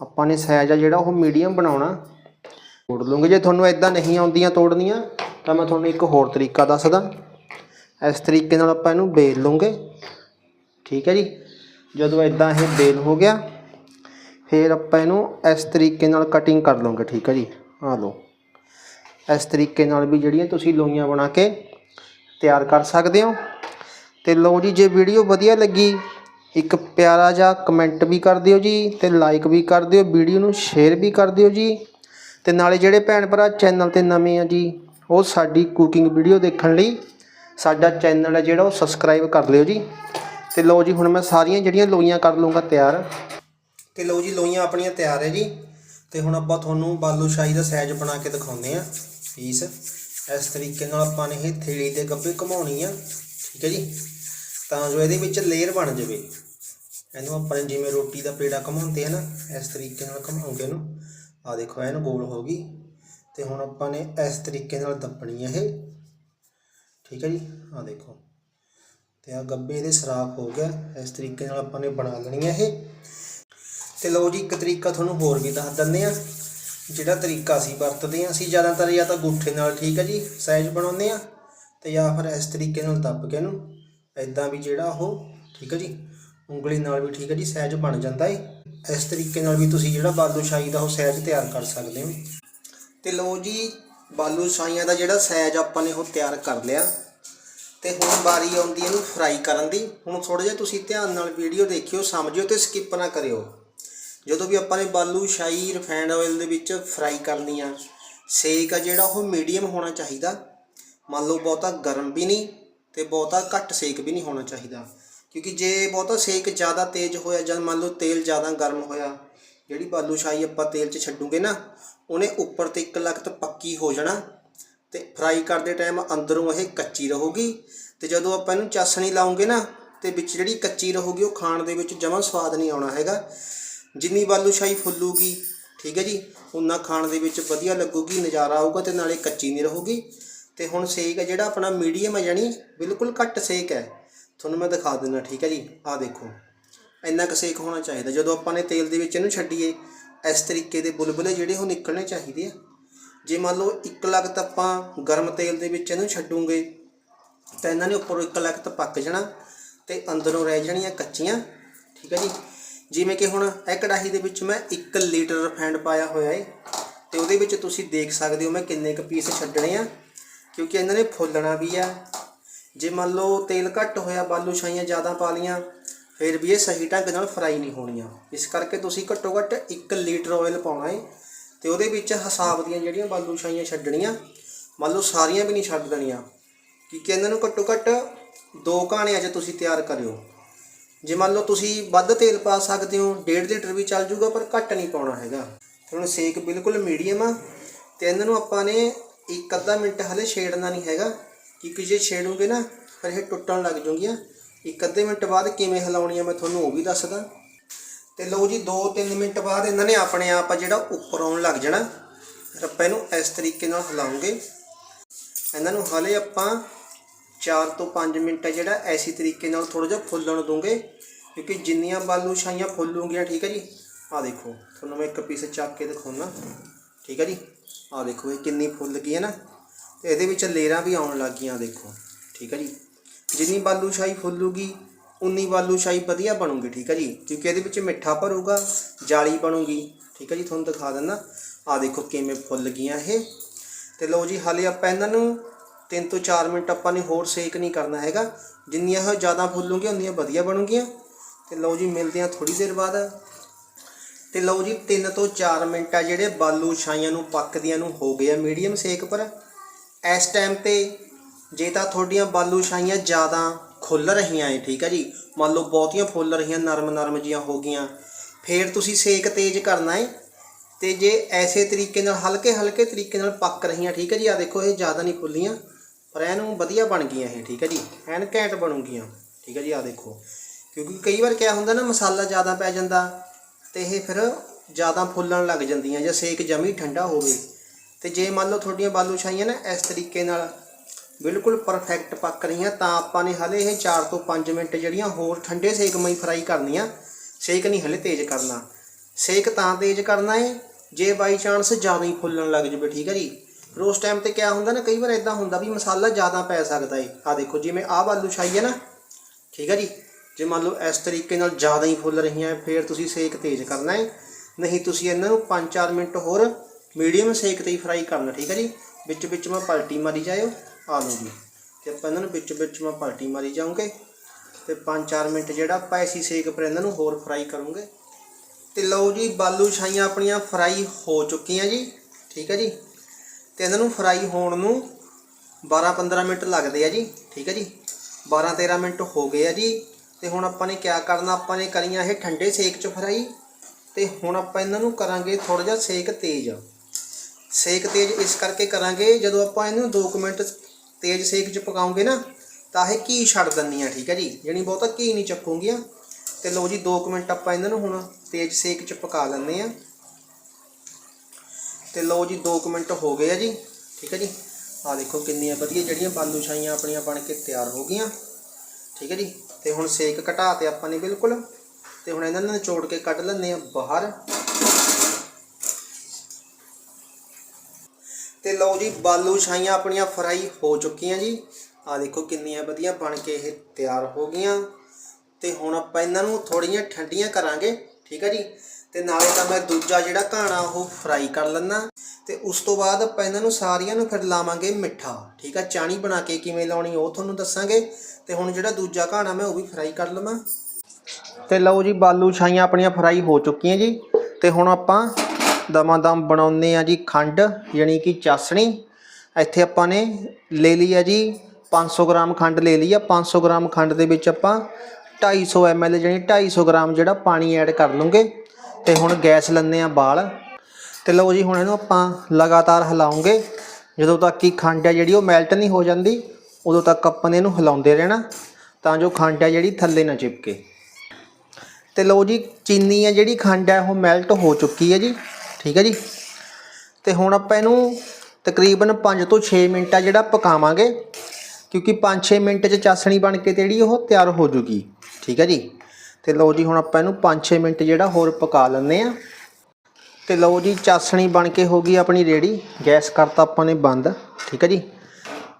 ਆਪਾਂ ਨੇ ਸਾਈਜ਼ ਆ ਜਿਹੜਾ ਉਹ ਮੀਡੀਅਮ ਬਣਾਉਣਾ। ਤੋੜ ਲੂੰਗੇ ਜੇ ਤੁਹਾਨੂੰ ਇਦਾਂ ਨਹੀਂ ਆਉਂਦੀਆਂ ਤੋੜਨੀਆਂ, ਤਾਂ ਮੈਂ ਤੁਹਾਨੂੰ ਇੱਕ ਹੋਰ ਤਰੀਕਾ ਦੱਸਦਾ। ਇਸ ਤਰੀਕੇ ਨਾਲ ਆਪਾਂ ਇਹਨੂੰ ਬੇਲ ਲੂੰਗੇ ਠੀਕ ਹੈ ਜੀ? ਜਦੋਂ ਇਦਾਂ ਇਹ ਬੇਲ ਹੋ ਗਿਆ, ਫਿਰ ਆਪਾਂ ਇਹਨੂੰ ਇਸ ਤਰੀਕੇ ਨਾਲ ਕਟਿੰਗ ਕਰ ਲਵਾਂਗੇ ਠੀਕ ਹੈ ਜੀ? ਆ ਲਓ। ਇਸ ਤਰੀਕੇ ਨਾਲ ਵੀ ਜਿਹੜੀਆਂ ਤੁਸੀਂ ਲੋਈਆਂ ਬਣਾ ਕੇ ਤਿਆਰ ਕਰ ਸਕਦੇ ਹੋ। ਤੇ ਲਓ ਜੀ, ਜੇ ਵੀਡੀਓ ਵਧੀਆ ਲੱਗੀ, ਇੱਕ ਪਿਆਰਾ ਜਿਹਾ ਕਮੈਂਟ ਵੀ ਕਰ ਦਿਓ ਜੀ ਤੇ ਲਾਈਕ ਵੀ ਕਰ ਦਿਓ, ਵੀਡੀਓ ਨੂੰ ਸ਼ੇਅਰ ਵੀ ਕਰ ਦਿਓ ਜੀ। ਤੇ ਨਾਲੇ ਜਿਹੜੇ ਭੈਣ ਭਰਾ ਚੈਨਲ ਤੇ ਨਵੇਂ ਆ ਜੀ, ਉਹ ਸਾਡੀ ਕੁਕਿੰਗ ਵੀਡੀਓ ਦੇਖਣ ਲਈ ਸਾਡਾ ਚੈਨਲ ਹੈ ਜਿਹੜਾ, ਉਹ ਸਬਸਕ੍ਰਾਈਬ ਕਰ ਲਿਓ ਜੀ। ਤੇ ਲੋ ਜੀ, ਹੁਣ ਮੈਂ ਸਾਰੀਆਂ ਜਿਹੜੀਆਂ ਲੋਈਆਂ ਕਰ ਲੂੰਗਾ ਤਿਆਰ। ਤੇ ਲਓ ਜੀ, ਲੋਈਆਂ ਆਪਣੀਆਂ ਤਿਆਰ ਹੈ ਜੀ। ਤੇ ਹੁਣ ਆਪਾਂ ਤੁਹਾਨੂੰ ਬਾਲੂ ਸ਼ਾਹੀ ਦਾ ਸਾਈਜ਼ ਬਣਾ ਕੇ ਦਿਖਾਉਂਦੇ ਆ ਪੀਸ ਇਸ ਤਰੀਕੇ ਨਾਲ ਆਪਾਂ ਨੇ ਇਹ ਥੇਲੀ ਦੇ ਗੱਭੇ ਘਮਾਉਣੀ ਆ, ਠੀਕ ਹੈ ਜੀ? ਤਾਂ ਜੋ ਇਹਦੇ ਵਿੱਚ ਲੇਅਰ ਬਣ ਜਾਵੇ। ਇਹਨੂੰ ਆਪਾਂ ਨੇ ਜਿਵੇਂ ਰੋਟੀ ਦਾ ਪੇੜਾ ਘਮਾਉਂਦੇ ਆ ਨਾ, ਇਸ ਤਰੀਕੇ ਨਾਲ ਘਮਾਉਂਗੇ ਇਹਨੂੰ। ਆ ਦੇਖੋ, ਇਹਨੂੰ ਗੋਲ ਹੋ ਗਈ। ਤੇ ਹੁਣ ਆਪਾਂ ਨੇ ਇਸ ਤਰੀਕੇ ਨਾਲ ਦੱਬਣੀ ਹੈ ਇਹ। ਠੀਕ ਹੈ ਜੀ? ਆ ਦੇਖੋ। ਤੇ ਆ ਗੱਬੇ ਇਹਦੇ ਸਰਾਖ ਹੋ ਗਿਆ। ਇਸ ਤਰੀਕੇ ਨਾਲ ਆਪਾਂ ਨੇ ਬਣਾ ਲੈਣੀ ਹੈ ਇਹ। ਤੇ ਲਓ ਜੀ, ਇੱਕ ਤਰੀਕਾ ਤੁਹਾਨੂੰ ਹੋਰ ਵੀ ਦੱਸ ਦਿੰਦੇ ਆ। ਜਿਹੜਾ ਤਰੀਕਾ ਅਸੀਂ ਵਰਤਦੇ ਆ ਅਸੀਂ ਜ਼ਿਆਦਾਤਰ ਜਾਂ ਤਾਂ ਗੁੱਠੇ ਨਾਲ ਠੀਕ ਹੈ ਜੀ ਸਾਈਜ਼ ਬਣਾਉਂਦੇ ਆ ਤੇ ਜਾਂ ਫਿਰ ਇਸ ਤਰੀਕੇ ਨਾਲ ਦੱਬ ਕੇ ਇਹਨੂੰ ਐਦਾਂ ਵੀ ਜਿਹੜਾ ਉਹ ਠੀਕ ਹੈ ਜੀ, ਉਂਗਲੀ ਨਾਲ ਵੀ ਠੀਕ ਹੈ ਜੀ ਸਾਈਜ਼ ਬਣ ਜਾਂਦਾ ਏ। ਇਸ ਤਰੀਕੇ ਨਾਲ ਵੀ ਤੁਸੀਂ ਜਿਹੜਾ ਬਾਲੂ ਸ਼ਾਹੀ ਦਾ ਉਹ ਸਾਈਜ਼ ਤਿਆਰ ਕਰ ਸਕਦੇ ਹੋ। ਤੇ ਲਓ ਜੀ, ਬਾਲੂ ਸ਼ਾਹੀਆਂ ਦਾ ਜਿਹੜਾ ਸਾਈਜ਼ ਆਪਾਂ ਨੇ ਉਹ ਤਿਆਰ ਕਰ ਲਿਆ। ਤੇ ਹੁਣ ਵਾਰੀ ਆਉਂਦੀ ਹੈ ਇਹਨੂੰ ਫਰਾਈ ਕਰਨ ਦੀ। ਹੁਣ ਥੋੜਾ ਜਿਹਾ ਤੁਸੀਂ ਧਿਆਨ ਨਾਲ ਵੀਡੀਓ ਦੇਖਿਓ, ਸਮਝਿਓ ਤੇ ਸਕਿਪ ਨਾ ਕਰਿਓ। ਜਦੋਂ ਵੀ ਆਪਾਂ ਨੇ ਬਾਲੂ, ਸ਼ਾਹੀ ਰਿਫਾਈਨਡ ਆਇਲ ਦੇ ਵਿੱਚ ਫਰਾਈ ਕਰਨੀ ਆ, ਸੇਕ ਆ ਜਿਹੜਾ ਉਹ ਮੀਡੀਅਮ ਹੋਣਾ ਚਾਹੀਦਾ। ਮੰਨ ਲਓ ਬਹੁਤਾ ਗਰਮ ਵੀ ਨਹੀਂ ਤੇ ਬਹੁਤਾ ਘੱਟ ਸੇਕ ਵੀ ਨਹੀਂ ਹੋਣਾ ਚਾਹੀਦਾ। ਕਿਉਂਕਿ ਜੇ ਬਹੁਤਾ ਸੇਕ ਜ਼ਿਆਦਾ ਤੇਜ਼ ਹੋਇਆ, ਜਾਂ ਮੰਨ ਲਓ ਤੇਲ ਜ਼ਿਆਦਾ ਗਰਮ ਹੋਇਆ, ਜਿਹੜੀ ਬਾਲੂ, ਸ਼ਾਹੀ ਆਪਾਂ ਤੇਲ 'ਚ ਛੱਡੂਗੇ ਨਾ, ਉਹਨੇ ਉੱਪਰ ਤੇ ਇੱਕ ਲਖਤ ਪੱਕੀ ਹੋ ਜਾਣਾ ਤੇ ਫਰਾਈ ਕਰਦੇ ਟਾਈਮ ਅੰਦਰੋਂ ਇਹ ਕੱਚੀ ਰਹੂਗੀ। ਤੇ ਜਦੋਂ ਆਪਾਂ ਇਹਨੂੰ ਚਾਸਣੀ ਲਾਉਂਗੇ ਨਾ, ਤੇ ਵਿੱਚ ਜਿਹੜੀ ਕੱਚੀ ਰਹੂਗੀ, ਉਹ ਖਾਣ ਦੇ ਵਿੱਚ ਜਮਾਂ ਸਵਾਦ ਨਹੀਂ ਆਉਣਾ ਹੈਗਾ। ਜਿੰਨੀ ਬਾਲੂਸ਼ਾਹੀ ਫੁੱਲੂਗੀ, ਠੀਕ ਹੈ ਜੀ ਉਨਾ ਖਾਣ ਦੇ ਵਿੱਚ ਵਧੀਆ ਲੱਗੂਗੀ, ਨਜ਼ਾਰਾ ਆਊਗਾ ਤੇ ਨਾਲੇ ਕੱਚੀ ਨਹੀਂ ਰਹੂਗੀ। ਤੇ ਹੁਣ ਸੇਕ ਹੈ ਜਿਹੜਾ ਆਪਣਾ ਮੀਡੀਅਮ ਹੈ ਜਾਨੀ ਬਿਲਕੁਲ ਘੱਟ ਸੇਕ ਹੈ। ਤੁਹਾਨੂੰ ਮੈਂ ਦਿਖਾ ਦਿੰਦਾ, ਠੀਕ ਹੈ ਜੀ, ਆਹ ਦੇਖੋ। ਇੰਨਾ ਕੁ ਸੇਕ ਹੋਣਾ ਚਾਹੀਦਾ, ਜਦੋਂ ਆਪਾਂ ਨੇ ਤੇਲ ਦੇ ਵਿੱਚ ਇਹਨੂੰ ਛੱਡੀਏ, ਇਸ ਤਰੀਕੇ ਦੇ ਬੁਲਬੁਲੇ ਜਿਹੜੇ ਉਹ ਨਿਕਲਣੇ ਚਾਹੀਦੇ ਆ। ਜੇ ਮੰਨ ਲਓ ਇੱਕ ਤਾਂ ਆਪਾਂ ਗਰਮ ਤੇਲ ਦੇ ਵਿੱਚ ਇਹਨੂੰ ਛੱਡੂਗੇ, ਤਾਂ ਇਹਨਾਂ ਨੇ ਉੱਪਰੋਂ ਇੱਕ ਤਾਂ ਪੱਕ ਜਾਣਾ ਤੇ ਅੰਦਰੋਂ ਰਹਿ ਜਾਣੀਆਂ ਕੱਚੀਆਂ, ਠੀਕ ਹੈ ਜੀ। ਜਿਵੇਂ ਕਿ ਹੁਣ ਇਹ ਕੜਾਹੀ ਦੇ ਵਿੱਚ ਮੈਂ 1 ਲੀਟਰ ਰਿਫਾਈਂਡ ਪਾਇਆ ਹੋਇਆ ਹੈ ਤੇ ਉਹਦੇ ਵਿੱਚ ਤੁਸੀਂ ਦੇਖ ਸਕਦੇ ਹੋ ਮੈਂ ਕਿੰਨੇ ਕੁ ਪੀਸ ਛੱਡਣੇ ਆ, ਕਿਉਂਕਿ ਇਹਨਾਂ ਨੇ ਫੁੱਲਣਾ ਵੀ ਆ। ਜੇ ਮੰਨ ਲਓ ਤੇਲ ਘੱਟ ਹੋਇਆ, ਬਾਲੂ ਛਾਈਆਂ ਜ਼ਿਆਦਾ ਪਾ ਲੀਆਂ ਫਿਰ ਵੀ ਇਹ ਸਹੀ ਢੰਗ ਨਾਲ ਫਰਾਈ ਨਹੀਂ ਹੋਣੀਆਂ। ਇਸ ਕਰਕੇ ਤੁਸੀਂ ਘੱਟੋ ਘੱਟ 1 ਲੀਟਰ ਆਇਲ ਪਾਉਣਾ ਹੈ ਤੇ ਉਹਦੇ ਵਿੱਚ ਹਿਸਾਬ ਦੀਆਂ ਜਿਹੜੀਆਂ ਬਾਲੂ ਛਾਈਆਂ ਛੱਡਣੀਆਂ, ਮੰਨ ਲਓ ਸਾਰੀਆਂ ਵੀ ਨਹੀਂ ਛੱਡ ਦੇਣੀਆਂ, ਕਿਉਂਕਿ ਇਹਨਾਂ ਨੂੰ ਘੱਟੋ ਘੱਟ ਦੋ ਘਾਣੇ 'ਚ ਤੁਸੀਂ ਤਿਆਰ ਕਰਿਓ। ਜੇ ਮੰਨ ਲਓ ਤੁਸੀਂ ਵੱਧ ਤੇਲ ਪਾ ਸਕਦੇ ਹੋ 1.5 ਲੀਟਰ ਵੀ ਚੱਲ ਜੂਗਾ, ਪਰ ਘੱਟ ਨਹੀਂ ਪਾਉਣਾ ਹੈਗਾ। ਤੇ ਹੁਣ ਸੇਕ ਬਿਲਕੁਲ ਮੀਡੀਅਮ ਆ, ਤੇ ਇਹਨਾਂ ਨੂੰ ਆਪਾਂ ਨੇ ਇੱਕ ਅੱਧਾ ਮਿੰਟ ਹਲੇ ਛੇੜਨਾ ਨਹੀਂ ਹੈਗਾ, ਕਿਉਂਕਿ ਜੇ ਛੇੜੂਗੇ ਨਾ, ਫਿਰ ਇਹ ਟੁੱਟਣ ਲੱਗ ਜੂਗੀਆਂ। ਇੱਕ ਅੱਧੇ ਮਿੰਟ ਬਾਅਦ ਕਿਵੇਂ ਹਿਲਾਉਣੀ ਆ, ਮੈਂ ਤੁਹਾਨੂੰ ਉਹ ਵੀ ਦੱਸਦਾ। ਤੇ ਲਓ ਜੀ 2-3 ਮਿੰਟ ਬਾਅਦ ਇਹਨਾਂ ਨੇ ਆਪਣੇ ਆਪ ਆ ਜਿਹੜਾ ਉੱਪਰ ਆਉਣ ਲੱਗ ਜਾਣਾ, ਫਿਰ ਆਪਾਂ ਇਹਨੂੰ ਇਸ ਤਰੀਕੇ ਨਾਲ ਹਿਲਾਉਂਗੇ। ਇਹਨਾਂ ਨੂੰ ਹਲੇ ਆਪਾਂ 4 ਤੋਂ 5 ਮਿੰਟ ਹੈ ਜਿਹੜਾ, ਐਸੀ ਤਰੀਕੇ ਨਾਲ ਥੋੜਾ ਜਿਹਾ ਫੁੱਲਣ ਦੂੰਗੇ। ਕਿਉਂਕਿ ਜਿੰਨੀਆਂ ਬਾਲੂ ਛਾਈਆਂ ਫੁੱਲੂਗੀਆਂ, ਠੀਕ ਹੈ ਜੀ? ਆਹ ਦੇਖੋ, ਤੁਹਾਨੂੰ ਮੈਂ ਇੱਕ ਪੀਸ ਚੱਕ ਕੇ ਦਿਖਾਉਣਾ ਠੀਕ ਹੈ ਜੀ? ਆਹ ਦੇਖੋ, ਇਹ ਕਿੰਨੀ ਫੁੱਲ ਗਈ ਹੈ ਨਾ। ਤੇ ਇਹਦੇ ਵਿੱਚ ਲੇਰਾਂ ਵੀ ਆਉਣ ਲੱਗ ਗਈਆਂ, ਦੇਖੋ। ਠੀਕ ਹੈ ਜੀ? ਜਿੰਨੀ ਬਾਲੂ ਸ਼ਾਹੀ ਫੁੱਲੂਗੀ, ਉਨੀ ਬਾਲੂ ਸ਼ਾਹੀ ਵਧੀਆ ਬਣੂਗੀ, ਠੀਕ ਹੈ ਜੀ? ਕਿਉਂਕਿ ਇਹਦੇ ਵਿੱਚ ਮਿੱਠਾ ਭਰੂਗਾ, ਜਾਲੀ ਬਣੂਗੀ। ਠੀਕ ਹੈ ਜੀ? ਤੁਹਾਨੂੰ ਦਿਖਾ ਦਿੰਦਾ ਆਹ ਦੇਖੋ ਕਿਵੇਂ ਫੁੱਲ ਗਈਆਂ ਇਹ। ਤੇ ਲਓ ਜੀ, ਹਾਲੇ ਆਪਾਂ ਇਹਨਾਂ ਨੂੰ 3 ਤੋਂ 4 ਮਿੰਟ ਆਪਾਂ ਨੇ ਹੋਰ ਸੇਕ ਨਹੀਂ ਕਰਨਾ ਹੈਗਾ। ਜਿੰਨੀਆਂ ਇਹ ਜ਼ਿਆਦਾ ਫੁੱਲੂਗੀਆਂ ਉਨੀਆਂ ਵਧੀਆ ਬਣੂਗੀਆਂ। ਤੇ ਲਓ ਜੀ, ਮਿਲਦੇ ਆ ਥੋੜੀ ਦੇਰ ਬਾਅਦ। ਤੇ ਲਓ ਜੀ 3 ਤੋਂ 4 ਮਿੰਟ ਆ ਜਿਹੜੇ ਬਾਲੂ ਛਾਈਆਂ ਨੂੰ ਪੱਕਦੀਆਂ ਨੂੰ ਹੋ ਗਏ ਆ ਮੀਡੀਅਮ ਸੇਕ ਪਰ। ਇਸ ਟਾਈਮ ਤੇ ਜੇ ਤਾਂ ਤੁਹਾਡੀਆਂ ਬਾਲੂ ਛਾਈਆਂ ਜ਼ਿਆਦਾ ਖੁੱਲ ਰਹੀਆਂ ਏ, ਠੀਕ ਹੈ ਜੀ? ਮੰਨ ਲਓ ਬਹੁਤੀਆਂ ਫੁੱਲ ਰਹੀਆਂ ਨਰਮ ਨਰਮ ਜੀਆਂ ਹੋ ਗਈਆਂ। ਫੇਰ ਤੁਸੀਂ ਸੇਕ ਤੇਜ਼ ਕਰਨਾ ਏ। ਤੇ ਜੇ ਐਸੇ ਤਰੀਕੇ ਨਾਲ ਹਲਕੇ ਹਲਕੇ ਤਰੀਕੇ ਨਾਲ ਪੱਕ ਰਹੀਆਂ, ਠੀਕ ਹੈ ਜੀ? ਆ ਦੇਖੋ, ਇਹ ਜ਼ਿਆਦਾ ਨਹੀਂ ਫੁੱਲੀਆਂ ਪਰ ਇਹਨੂੰ ਵਧੀਆ ਬਣ ਗਈਆਂ ਇਹ, ਠੀਕ ਹੈ ਜੀ? ਐਨ ਘੈਂਟ ਬਣੂਗੀਆਂ, ਠੀਕ ਹੈ ਜੀ? ਆ ਦੇਖੋ। ਕਿਉਂਕਿ ਕਈ ਵਾਰ ਕਿਆ ਹੁੰਦਾ ਨਾ, ਮਸਾਲਾ ਜ਼ਿਆਦਾ ਪੈ ਜਾਂਦਾ ਤੇ ਇਹ ਫਿਰ ਜ਼ਿਆਦਾ ਫੁੱਲਣ ਲੱਗ ਜਾਂਦੀਆਂ ਜਾਂ ਸੇਕ ਜਮੀ ਠੰਡਾ ਹੋਵੇ। ਤੇ ਤੇ ਜੇ ਮੰਨ ਲਓ ਤੁਹਾਡੀਆਂ ਬਾਲੂ ਛਾਈਆਂ ਨਾ ਇਸ ਤਰੀਕੇ ਨਾਲ ਬਿਲਕੁਲ ਪਰਫੈਕਟ ਪੱਕ ਰਹੀਆਂ, ਤਾਂ ਆਪਾਂ ਨੇ ਹਲੇ ਇਹ 4 ਤੋਂ 5 ਮਿੰਟ ਜਿਹੜੀਆਂ ਹੋਰ ਠੰਡੇ ਸੇਕ ਮਈ ਫਰਾਈ ਕਰਨੀਆਂ, ਸੇਕ ਨਹੀਂ ਹਲੇ ਤੇਜ਼ ਕਰਨਾ। ਸੇਕ ਤਾਂ ਤੇਜ਼ ਕਰਨਾ ਹੈ ਜੇ ਬਾਈ ਚਾਂਸ ਜ਼ਿਆਦਾ ਹੀ ਫੁੱਲਣ ਲੱਗ ਜਵੇ, ਠੀਕ ਹੈ ਜੀ? ਫਿਰ ਉਸ ਟਾਈਮ ਤੇ ਕਿਆ ਹੁੰਦਾ ਨਾ, ਕਈ ਵਾਰ ਇਦਾਂ ਹੁੰਦਾ ਵੀ ਮਸਾਲਾ ਜ਼ਿਆਦਾ ਪੈ ਸਕਦਾ ਹੈ ਆ ਦੇਖੋ, ਜਿਵੇਂ ਆਹ ਬਾਲੂ ਛਾਈ ਹੈ ਨਾ, ਠੀਕ ਹੈ ਜੀ? ਜੇ ਮੰਨ ਲਓ ਇਸ ਤਰੀਕੇ ਨਾਲ ਜ਼ਿਆਦਾ ਹੀ ਫੁੱਲ ਰਹੀਆਂ, ਫਿਰ ਤੁਸੀਂ ਸੇਕ ਤੇਜ਼ ਕਰਨਾ ਹੈ ਨਹੀਂ, ਤੁਸੀਂ ਇਹਨਾਂ ਨੂੰ 5-4 ਮਿੰਟ ਹੋਰ ਮੀਡੀਅਮ ਸੇਕ ਤੇ ਹੀ ਫਰਾਈ ਕਰਨਾ, ਠੀਕ ਹੈ ਜੀ? ਵਿੱਚ ਵਿੱਚ ਮੈਂ ਪਲਟੀ ਮਾਰੀ ਜਾਇਓ ਆਲੂ ਲਓ ਜੀ ਤੇ ਆਪਾਂ ਇਹਨਾਂ ਨੂੰ ਵਿੱਚ ਵਿੱਚ ਮੈਂ ਪਲਟੀ ਮਾਰੀ ਜਾਊਂਗੇ। ਤੇ 5-4 ਮਿੰਟ ਜਿਹੜਾ ਆਪਾਂ ਐਸੀ ਸੇਕ ਪਰ ਇਹਨਾਂ ਨੂੰ ਹੋਰ ਫਰਾਈ ਕਰੂੰਗੇ। ਤੇ ਲਓ ਜੀ, ਬਾਲੂ ਛਾਈਆਂ ਆਪਣੀਆਂ ਫਰਾਈ ਹੋ ਚੁੱਕੀਆਂ ਜੀ, ਠੀਕ ਹੈ ਜੀ? ਤੇ ਇਹਨਾਂ ਨੂੰ ਫਰਾਈ ਹੋਣ ਨੂੰ 12-15 ਮਿੰਟ ਲੱਗਦੇ ਆ ਜੀ, ਠੀਕ ਹੈ ਜੀ? 12-13 ਮਿੰਟ ਹੋ ਗਏ ਆ ਜੀ, ਤੇ ਹੁਣ ਆਪਾਂ ਨੇ ਕਿਆ ਕਰਨਾ, ਆਪਾਂ ਨੇ ਕਰੀਆਂ ਇਹ ਠੰਡੇ ਸੇਕ 'ਚ ਫਰਾਈ, ਤੇ ਹੁਣ ਆਪਾਂ ਇਹਨਾਂ ਨੂੰ ਕਰਾਂਗੇ ਥੋੜਾ ਜਿਹਾ ਸੇਕ ਤੇਜ਼। ਸੇਕ ਤੇਜ਼ ਇਸ ਕਰਕੇ ਕਰਾਂਗੇ, ਜਦੋਂ ਆਪਾਂ ਇਹਨੂੰ 2 ਮਿੰਟ ਤੇਜ਼ ਸੇਕ 'ਚ ਪਕਾਉਂਗੇ ਨਾ, ਤਾਂ ਇਹ ਘੀ ਛੱਡ ਦਿੰਦੀਆਂ ਠੀਕ ਹੈ ਜੀ? ਯਾਨੀ ਬਹੁਤਾ ਘੀ ਨਹੀਂ ਚੱਕੂਗੀਆਂ। ਤੇ ਲਓ ਜੀ 2 ਮਿੰਟ ਆਪਾਂ ਇਹਨਾਂ ਨੂੰ ਹੁਣ ਤੇਜ਼ ਸੇਕ 'ਚ ਪਕਾ ਲੈਂਦੇ ਆ। ਤੇ ਲਓ ਜੀ 2 ਮਿੰਟ ਹੋ ਗਏ ਆ ਜੀ। ਠੀਕ ਹੈ ਜੀ? ਆ ਦੇਖੋ ਕਿੰਨੀਆਂ ਵਧੀਆ ਜਿਹੜੀਆਂ ਬਾਲੂ ਛਾਈਆਂ ਆਪਣੀਆਂ ਬਣ ਕੇ ਤਿਆਰ ਹੋ ਗਈਆਂ। ਠੀਕ ਹੈ ਜੀ? ਤੇ ਹੁਣ ਸੇਕ ਘਟਾ ਤੇ ਆਪਾਂ ਨੇ ਬਿਲਕੁਲ, ਤੇ ਹੁਣ ਇਹਨਾਂ ਨੂੰ ਨਿਚੋੜ ਕੇ ਕੱਢ ਲੈਂਦੇ ਆ ਬਾਹਰ। ਤੇ ਲਓ ਜੀ, ਬਾਲੂ ਛਾਈਆਂ ਆਪਣੀਆਂ ਫਰਾਈ ਹੋ ਚੁੱਕੀਆਂ ਜੀ। ਆ ਦੇਖੋ ਕਿੰਨੀਆਂ ਵਧੀਆ ਬਣ ਕੇ ਇਹ ਤਿਆਰ ਹੋ ਗਈਆਂ। ਤੇ ਹੁਣ ਆਪਾਂ ਇਹਨਾਂ ਨੂੰ ਥੋੜੀਆਂ ਠੰਡੀਆਂ ਕਰਾਂਗੇ। ਠੀਕ ਹੈ ਜੀ? ਤੇ ਨਾਲੇ ਤਾਂ ਮੈਂ ਦੂਜਾ ਜਿਹੜਾ ਘਾਣਾ ਉਹ ਫਰਾਈ ਕਰ ਲੈਣਾ ਤੇ ਉਸ ਤੋਂ ਬਾਅਦ ਆਪਾਂ ਇਹਨਾਂ ਨੂੰ ਸਾਰੀਆਂ ਨੂੰ ਫਿਰ ਲਾਵਾਂਗੇ ਮਿੱਠਾ। ਠੀਕ ਆ, ਚਾਣੀ ਬਣਾ ਕੇ ਕਿਵੇਂ ਲਾਉਣੀ ਉਹ ਤੁਹਾਨੂੰ ਦੱਸਾਂਗੇ। ਤੇ ਹੁਣ ਜਿਹੜਾ ਦੂਜਾ ਘਾਣਾ ਮੈਂ ਉਹ ਵੀ ਫਰਾਈ ਕਰ ਲਵਾਂ। ਤੇ ਲਓ ਜੀ, ਬਾਲੂ ਛਾਈਆਂ ਆਪਣੀਆਂ ਫਰਾਈ ਹੋ ਚੁੱਕੀਆਂ ਜੀ। ਤੇ ਹੁਣ ਆਪਾਂ ਦਮਾ ਦਮ ਬਣਾਉਂਦੇ ਆ ਜੀ ਖੰਡ, ਯਾਨੀ ਕਿ ਚਾਸਣੀ। ਇੱਥੇ ਆਪਾਂ ਨੇ ਲੈ ਲਈ ਆ ਜੀ 500 ਗ੍ਰਾਮ ਖੰਡ ਲੈ ਲਈ ਆ। 500 ਗ੍ਰਾਮ ਖੰਡ ਦੇ ਵਿੱਚ ਆਪਾਂ 250 ml ਜਾਨੀ 250 ਗ੍ਰਾਮ ਜਿਹੜਾ ਪਾਣੀ ਐਡ ਕਰ ਲਵਾਂਗੇ। ਤੇ ਹੁਣ ਗੈਸ ਲੈਂਦੇ ਆ ਬਾਲ। ਤੇ ਲਓ ਜੀ, ਹੁਣ ਇਹਨੂੰ ਆਪਾਂ ਲਗਾਤਾਰ ਹਿਲਾਉਂਗੇ। ਜਦੋਂ ਤੱਕ ਕਿ ਖੰਡ ਹੈ ਜਿਹੜੀ, ਉਹ ਮੈਲਟ ਨਹੀਂ ਹੋ ਜਾਂਦੀ, ਉਦੋਂ ਤੱਕ ਆਪਾਂ ਨੇ ਇਹਨੂੰ ਹਿਲਾਉਂਦੇ ਰਹਿਣਾ, ਤਾਂ ਜੋ ਖੰਡ ਹੈ ਜਿਹੜੀ ਥੱਲੇ ਨਾ ਚਿਪਕੇ। ਤੇ ਲਓ ਜੀ, ਚੀਨੀ ਹੈ ਜਿਹੜੀ ਖੰਡ ਹੈ ਉਹ ਮੈਲਟ ਹੋ ਚੁੱਕੀ ਹੈ ਜੀ। ਠੀਕ ਹੈ ਜੀ? ਤੇ ਹੁਣ ਆਪਾਂ ਇਹਨੂੰ ਤਕਰੀਬਨ 5 ਤੋਂ 6 ਮਿੰਟ ਆ ਜਿਹੜਾ ਪਕਾਵਾਂਗੇ, ਕਿਉਂਕਿ 5-6 ਮਿੰਟ 'ਚ ਚਾਸਣੀ ਬਣ ਕੇ ਤੇ ਜਿਹੜੀ ਉਹ ਤਿਆਰ ਹੋ ਜੂਗੀ। ਠੀਕ ਹੈ ਜੀ? ਤੇ ਲਓ ਜੀ, ਹੁਣ ਆਪਾਂ ਇਹਨੂੰ 5-6 ਮਿੰਟ ਜਿਹੜਾ ਹੋਰ ਪਕਾ ਲੈਂਦੇ ਆ ਤੇ ਲਓ ਜੀ, ਚਾਸਣੀ ਬਣ ਕੇ ਹੋ ਗਈ ਆਪਣੀ ਰੈਡੀ ਗੈਸ ਕਰਤਾ ਆਪਾਂ ਨੇ ਬੰਦ, ਠੀਕ ਹੈ ਜੀ?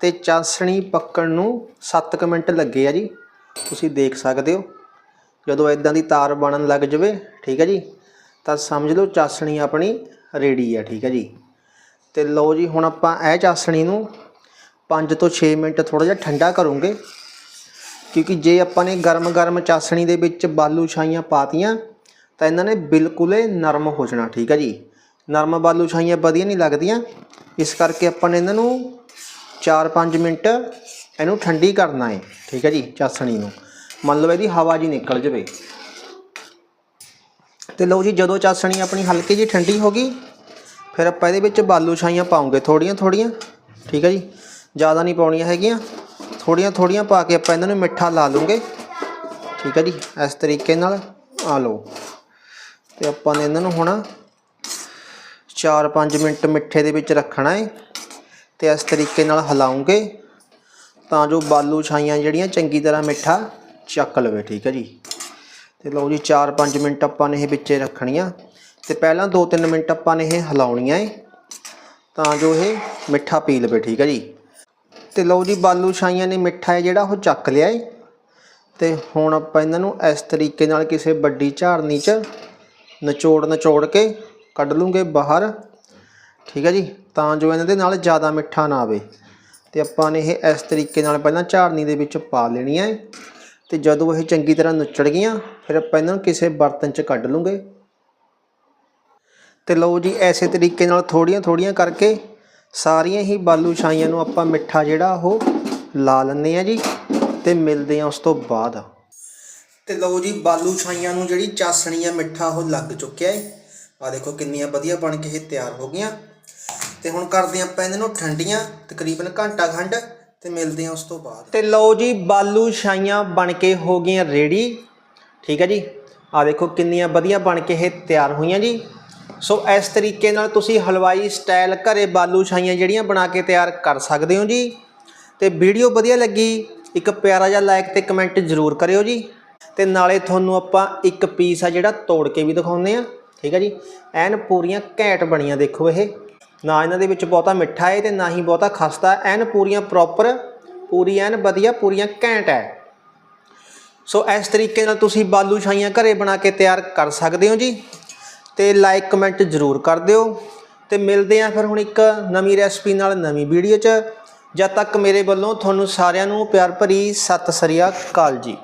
ਤੇ ਚਾਸਣੀ ਪੱਕਣ ਨੂੰ 7 ਕੁ ਮਿੰਟ ਲੱਗੇ ਆ ਜੀ। ਤੁਸੀਂ ਦੇਖ ਸਕਦੇ ਹੋ, ਜਦੋਂ ਇਦਾਂ ਦੀ ਤਾਰ ਬਣਨ ਲੱਗ ਜਵੇ, ਠੀਕ ਹੈ ਜੀ? ਤਾਂ ਸਮਝ ਲਓ ਚਾਸਣੀ ਆਪਣੀ ਰੈਡੀ ਆ, ਠੀਕ ਹੈ ਜੀ? ਤੇ ਲਓ ਜੀ, ਹੁਣ ਆਪਾਂ ਇਹ ਚਾਸਣੀ ਨੂੰ 5 ਤੋਂ 6 ਮਿੰਟ ਥੋੜਾ ਜਿਹਾ ਠੰਡਾ ਕਰੂੰਗੇ। ਕਿਉਂਕਿ ਜੇ ਆਪਾਂ ਨੇ ਗਰਮ-ਗਰਮ ਚਾਸਣੀ ਦੇ ਵਿੱਚ ਬਾਲੂ ਛਾਈਆਂ ਪਾਤੀਆਂ, ਤਾਂ ਇਹਨਾਂ ਨੇ ਬਿਲਕੁਲ ਹੀ ਨਰਮ ਹੋ ਜਾਣਾ, ਠੀਕ ਹੈ ਜੀ? ਨਰਮ ਬਾਲੂ ਛਾਈਆਂ ਵਧੀਆ ਨਹੀਂ ਲੱਗਦੀਆਂ। ਇਸ ਕਰਕੇ ਆਪਾਂ ਨੇ ਇਹਨਾਂ ਨੂੰ 4-5 ਮਿੰਟ ਇਹਨੂੰ ਠੰਡੀ ਕਰਨਾ ਹੈ, ਠੀਕ ਹੈ ਜੀ, ਚਾਸਣੀ ਨੂੰ। ਮੰਨ ਲਓ ਇਹਦੀ ਹਵਾ ਜੀ ਨਿਕਲ ਜਵੇ। ਤੇ ਲਓ ਜੀ, ਜਦੋਂ ਚਾਸਣੀ ਆਪਣੀ ਹਲਕੀ ਜੀ ਠੰਡੀ ਹੋ ਗਈ, ਫਿਰ ਆਪਾਂ ਇਹਦੇ ਵਿੱਚ ਬਾਲੂ ਛਾਈਆਂ ਪਾਉਂਗੇ ਥੋੜੀਆਂ ਥੋੜੀਆਂ ਠੀਕ ਹੈ ਜੀ? ਜ਼ਿਆਦਾ ਨਹੀਂ ਪਾਉਣੀਆਂ ਹੈਗੀਆਂ। ਥੋੜੀਆਂ ਥੋੜੀਆਂ ਪਾ ਕੇ ਆਪਾਂ ਇਹਨਾਂ ਨੂੰ ਮਿੱਠਾ ਲਾ ਲੂੰਗੇ। ਠੀਕ ਹੈ ਜੀ, ਇਸ ਤਰੀਕੇ ਨਾਲ ਆ ਲਓ। ਤੇ ਆਪਾਂ ਨੇ ਇਹਨਾਂ ਨੂੰ ਹੁਣ 4-5 ਮਿੰਟ ਮਿੱਠੇ ਦੇ ਵਿੱਚ ਰੱਖਣਾ ਹੈ ਤੇ ਇਸ ਤਰੀਕੇ ਨਾਲ ਹਿਲਾਉਂਗੇ ਤਾਂ ਜੋ ਬਾਲੂ ਛਾਈਆਂ ਜਿਹੜੀਆਂ ਚੰਗੀ ਤਰ੍ਹਾਂ ਮਿੱਠਾ ਚੱਕ ਲਵੇ। ਠੀਕ ਹੈ ਜੀ। ਤੇ ਲਓ ਜੀ 4-5 ਮਿੰਟ ਆਪਾਂ ਨੇ ਇਹ ਵਿੱਚੇ ਰੱਖਣੀਆਂ। ਤੇ ਪਹਿਲਾਂ 2-3 ਮਿੰਟ ਆਪਾਂ ਨੇ ਇਹ ਹਿਲਾਉਣੀਆਂ ਏ ਤਾਂ ਜੋ ਇਹ ਮਿੱਠਾ ਪੀ ਲਵੇ। ਠੀਕ ਹੈ ਜੀ। ਤੇ ਲਓ ਜੀ, ਬਾਲੂ ਛਾਈਆਂ ਨੇ ਮਿੱਠਾ ਹੈ ਜਿਹੜਾ, ਉਹ ਚੱਕ ਲਿਆ ਏ। ਤੇ ਹੁਣ ਆਪਾਂ ਇਹਨਾਂ ਨੂੰ ਇਸ ਤਰੀਕੇ ਨਾਲ ਕਿਸੇ ਵੱਡੀ ਝਾੜਨੀ 'ਚ ਨਿਚੋੜ ਨਿਚੋੜ ਕੇ ਕੱਢ ਲੂੰਗੇ ਬਾਹਰ। ਠੀਕ ਹੈ ਜੀ, ਤਾਂ ਜੋ ਇਹਨਾਂ ਦੇ ਨਾਲ ਜ਼ਿਆਦਾ ਮਿੱਠਾ ਨਾ ਆਵੇ। ਤੇ ਆਪਾਂ ਨੇ ਇਹ ਇਸ ਤਰੀਕੇ ਨਾਲ ਪਹਿਲਾਂ ਝਾੜਨੀ ਦੇ ਵਿੱਚ ਪਾ ਲੈਣੀਆਂ ਏ ਤੇ ਜਦੋਂ ਇਹ ਚੰਗੀ ਤਰ੍ਹਾਂ ਨੁੱਚੜ ਗਈਆਂ, ਫਿਰ ਆਪਾਂ ਇਹਨਾਂ ਨੂੰ ਕਿਸੇ ਬਰਤਨ 'ਚ ਕੱਢ ਲੂੰਗੇ। ਤੇ ਲਓ ਜੀ, ਐਸੇ ਤਰੀਕੇ ਨਾਲ ਥੋੜੀਆਂ ਥੋੜੀਆਂ ਕਰਕੇ ਸਾਰੀਆਂ ਹੀ ਬਾਲੂ ਛਾਈਆਂ ਨੂੰ ਆਪਾਂ ਮਿੱਠਾ ਜਿਹੜਾ ਉਹ ਲਾ ਲੈਂਦੇ ਆ ਜੀ ਤੇ ਮਿਲਦੇ ਆ ਉਸ ਤੋਂ ਬਾਅਦ। ਤੇ ਲਓ ਜੀ ਬਾਲੂ ਛਾਈਆਂ ਨੂੰ ਜਿਹੜੀ ਚਾਸਣੀ ਆ ਮਿੱਠਾ ਉਹ ਲੱਗ ਚੁੱਕਿਆ ਏ। ਆ ਦੇਖੋ ਕਿੰਨੀਆਂ ਵਧੀਆ ਬਣ ਕੇ ਇਹ ਤਿਆਰ ਹੋ ਗਈਆਂ। ਤੇ ਹੁਣ ਕਰਦੇ ਆਪਾਂ ਇਹਨਾਂ ਨੂੰ ਠੰਡੀਆਂ ਤਕਰੀਬਨ ਘੰਟਾ ਖੰਡ ਤੇ ਮਿਲਦੇ ਆ ਉਸ ਤੋਂ ਬਾਅਦ। ਤੇ ਲਓ ਜੀ ਬਾਲੂ ਛਾਈਆਂ ਬਣ ਕੇ ਹੋ ਗਈਆਂ ਰੈਡੀ। ਠੀਕ ਹੈ ਜੀ। ਆ ਦੇਖੋ ਕਿੰਨੀਆਂ ਵਧੀਆ ਬਣ ਕੇ ਇਹ ਤਿਆਰ ਹੋਈਆਂ ਜੀ। ਸੋ ਇਸ ਤਰੀਕੇ ਨਾਲ ਤੁਸੀਂ ਹਲਵਾਈ ਸਟਾਈਲ ਘਰੇ ਬਾਲੂ ਛਾਈਆਂ ਜਿਹੜੀਆਂ ਬਣਾ ਕੇ ਤਿਆਰ ਕਰ ਸਕਦੇ ਹੋ ਜੀ। ਤੇ ਵੀਡੀਓ ਵਧੀਆ ਲੱਗੀ, ਇੱਕ ਪਿਆਰਾ ਜਿਹਾ ਲਾਈਕ ਤੇ ਕਮੈਂਟ ਜ਼ਰੂਰ ਕਰਿਓ ਜੀ। ਤੇ ਨਾਲੇ ਤੁਹਾਨੂੰ ਆਪਾਂ ਇੱਕ ਪੀਸ ਆ ਜਿਹੜਾ ਤੋੜ ਕੇ ਵੀ ਦਿਖਾਉਂਦੇ ਆ ਠੀਕ ਹੈ ਜੀ। ਐਨ ਪੂਰੀਆਂ ਘੈਂਟ ਬਣੀਆਂ ਦੇਖੋ ਇਹ। ਨਾ ਇਹਨਾਂ ਦੇ ਵਿੱਚ ਬਹੁਤਾ ਮਿੱਠਾ ਹੈ ਤੇ ਨਾ ਹੀ ਬਹੁਤਾ ਖਸਤਾ, ਐਨ ਪੂਰੀਆਂ ਪ੍ਰੋਪਰ ਪੂਰੀ ਐਨ ਵਧੀਆ, ਪੂਰੀਆਂ ਘੈਂਟ ਹੈ ਸੋ ਇਸ ਤਰੀਕੇ ਨਾਲ ਤੁਸੀਂ ਬਾਲੂ ਛਾਈਆਂ ਘਰੇ ਬਣਾ ਕੇ ਤਿਆਰ ਕਰ ਸਕਦੇ ਹੋ ਜੀ। ਤੇ ਲਾਈਕ ਕਮੈਂਟ ਜ਼ਰੂਰ ਕਰ ਦਿਓ। ਤੇ ਮਿਲਦੇ ਆਂ ਫਿਰ ਹੁਣ ਇੱਕ ਨਵੀਂ ਰੈਸਪੀ ਨਾਲ ਨਵੀਂ ਵੀਡੀਓ 'ਚ। ਜਦ ਤੱਕ ਮੇਰੇ ਵੱਲੋਂ ਤੁਹਾਨੂੰ ਸਾਰਿਆਂ ਨੂੰ ਪਿਆਰ ਭਰੀ ਸਤਿ ਸ੍ਰੀ ਅਕਾਲ ਜੀ।